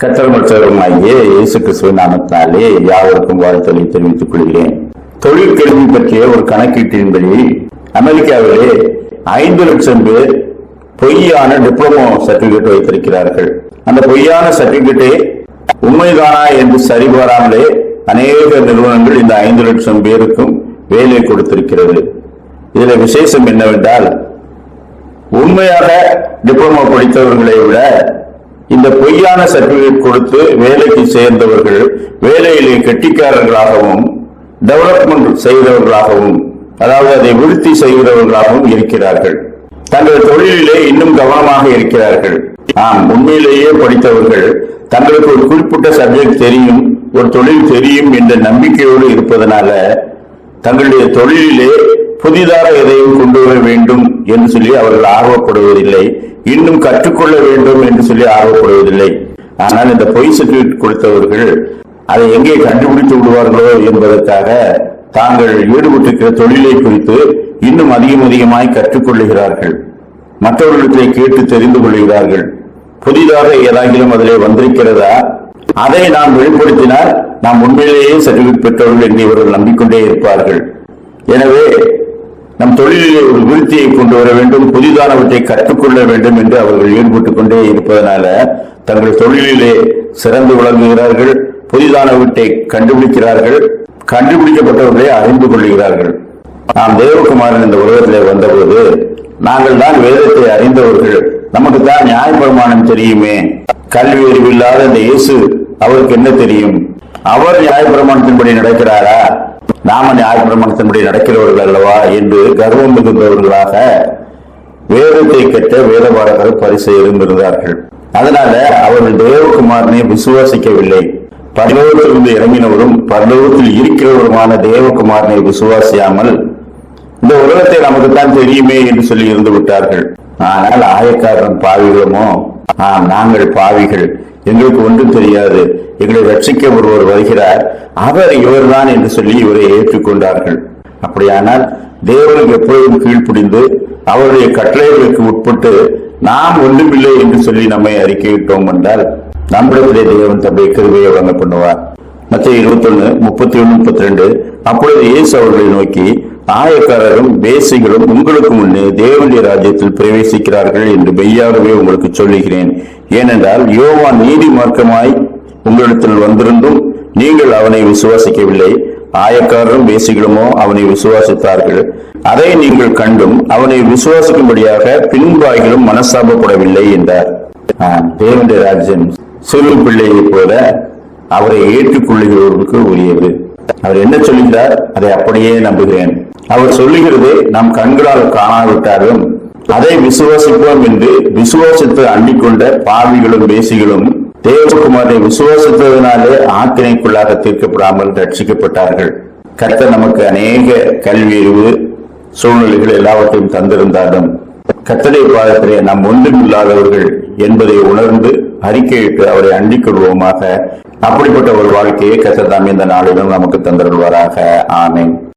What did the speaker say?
கத்தர் இயேசு கிறிஸ்துவ நாமத்தினாலே யாவருக்கும் வாழ்த்தலை தெரிவித்துக் கொள்கிறேன். தொழில் கல்வி பற்றிய ஒரு கணக்கீட்டின்படி அமெரிக்காவிலே ஐந்து லட்சம் பேர் பொய்யான டிப்ளமோ சர்டிபிகேட் வைத்திருக்கிறார்கள். அந்த பொய்யான சர்டிபிகேட்டை உண்மைதானா என்று சரிபாராமலே அநேக நிறுவனங்கள் இந்த ஐந்து லட்சம் பேருக்கும் வேலை கொடுத்திருக்கிறது. இதுல விசேஷம் என்னவென்றால் உண்மையாக டிப்ளமோ படித்தவர்களை விட இந்த பொய்யான சர்டிபிகேட் கொடுத்து வேலைக்கு சேர்ந்தவர்கள் வேலையிலே கெட்டிக்காரர்களாகவும் டெவலப்மெண்ட் செய்கிறவர்களாகவும் அதாவது அதை விருத்தி செய்கிறவர்களாகவும் இருக்கிறார்கள். தங்கள் தொழிலிலே இன்னும் கவனமாக இருக்கிறார்கள். ஆம் உண்மையிலேயே படித்தவர்கள் தங்களுக்கு ஒரு குறிப்பிட்ட சப்ஜெக்ட் தெரியும் ஒரு தொழில் தெரியும் என்ற நம்பிக்கையோடு இருப்பதனால தங்களுடைய தொழிலிலே புதிதாக எதையும் கொண்டு வர வேண்டும் என்று சொல்லி அவர்கள் ஆர்வப்படுவதில்லை. இன்னும் கற்றுக்கொள்ள வேண்டும் என்று சொல்லி ஆர்வப்படுவதில்லை. ஆனால் இந்த பொய் சர்டிபிகேட் கொடுத்தவர்கள் அதை எங்கே கண்டுபிடித்து விடுவார்களோ என்பதற்காக தாங்கள் ஈடுபட்டிருக்கிற தொழிலை குறித்து இன்னும் அதிகம் அதிகமாய் கற்றுக்கொள்ளுகிறார்கள். மற்றவர்களிடத்திலே கேட்டு தெரிந்து கொள்கிறார்கள். புதிதாக ஏதாகிலும் அதிலே வந்திருக்கிறதா? அதை நாம் வெளிப்படுத்தினால் நாம் உண்மையிலேயே சர்டிபிகேட் பெற்றவர்கள் என்று இவர்கள் நம்பிக்கொண்டே இருப்பார்கள். எனவே நம் தொழிலிலே ஒரு விருத்தியை கொண்டு வர வேண்டும் புதிதானவற்றை கற்றுக்கொள்ள வேண்டும் என்று அவர்கள் ஈடுபட்டுக் கொண்டே இருப்பதனால தங்கள் தொழிலிலே சிறந்து விளங்குகிறார்கள் புதிதானவற்றை கண்டுபிடிக்கிறார்கள் கண்டுபிடிக்கப்பட்டவர்களை அறிந்து கொள்கிறார்கள். நாம் தேவகுமாரன் இந்த உலகத்திலே வந்தபோது நாங்கள் தான் வேதத்தை அறிந்தவர்கள் நமக்கு தான் நியாயப்பிரமாணம் தெரியுமே கல்வி அறிவில்லாத இந்த இயேசு அவருக்கு என்ன தெரியும்? அவர் நியாயப்பிரமாணத்தின்படி நடக்கிறாரா? நாம நியாயப்பிரமாணத்தின்படி நடக்கிறவர்கள் அல்லவா என்று கர்வம் மிகுந்தவர்களாக வேதத்தை கெட்ட வேதபாரகர் பரிசெயரும் இருந்தார்கள். அதனால அவர்கள் தேவகுமாரனை விசுவாசிக்கவில்லை. பரலோகத்திலிருந்து இறங்கினவரும் பரலோகத்தில் இருக்கிறவருமான தேவகுமாரனை விசுவாசியாமல் இந்த உலகத்தை நமக்கு தான் தெரியுமே என்று சொல்லி இருந்து விட்டார்கள் ஆனால் ஆயக்காரன் பாவிகளுமோ ஆம் நாங்கள் பாவிகள். எங்களுக்கு ஒன்றும் தெரியாது. எங்களை ரட்சிக்க ஒருவர் வருகிறார். அவர் இவர்தான் என்று சொல்லி இவரை ஏற்றுக்கொண்டார்கள். அப்படியானால் தேவனுக்கு எப்பொழுதும் கீழ்ப்படிந்து அவருடைய கட்டளைகளுக்கு உட்பட்டு நாம் ஒன்றுமில்லை என்று சொல்லி நம்மை அறிக்கையிட்டோம் என்றால் நம்மிடத்திலே தேவன் தம்முடைய கிருபையை வழங்க பண்ணுவார். மத்திய இருபத்தி ஒன்னு முப்பத்தி ஒன்னு முப்பத்தி ரெண்டு. அப்பொழுது இயேசு அவர்களை நோக்கி ஆயக்காரரும் பேசிகளும் உங்களுக்கு முன்னே தேவனுடைய ராஜ்யத்தில் பிரவேசிக்கிறார்கள் என்று மெய்யாகவே உங்களுக்கு சொல்லுகிறேன். ஏனென்றால் யோவான் நீதி மார்க்கமாய் உங்களிடத்தில் வந்திருந்தும் நீங்கள் அவனை விசுவாசிக்கவில்லை. ஆயக்காரரும் பேசிகளுமோ அவனை விசுவாசித்தார்கள். அதை நீங்கள் கண்டும் அவனை விசுவாசிக்கும்படியாக பின்பாய்களும் மனசாபப்படவில்லை என்றார். ஆம், தேவனுடைய ராஜ்யம் சிறு பிள்ளையைப் போல அவரை ஏற்றுக்கொள்ளுகிறவர்களுக்கு உரியது. அவர் என்ன சொல்லுகிறார் அதை அப்படியே நம்புகிறேன். அவர் சொல்லுகிறது நாம் கண்களால் காணாவிட்டாலும் அதை விசுவாசிப்போம் என்று விசுவாசித்து அண்டிக்கொண்ட பாவிகளும் பேசிகளும் தேவகுமாரை விசுவாசித்ததினாலே ஆக்கினைக்குள்ளாக தீர்க்கப்படாமல் ரட்சிக்கப்பட்டார்கள் கர்த்தர் நமக்கு அநேக கல்வி அறிவு சூழ்நிலைகள் எல்லாவற்றையும் தந்திருந்தாலும் கத்தடை பாதத்திலே நாம் ஒன்றுமில்லாதவர்கள் என்பதை உணர்ந்து அறிக்கையிட்டு அவரை அண்டிக் கொள்வோமாக அப்படிப்பட்ட ஒரு வாழ்க்கையை கத்தர் இந்த நாளிலும் நமக்கு தந்திருவாராக ஆமேன்.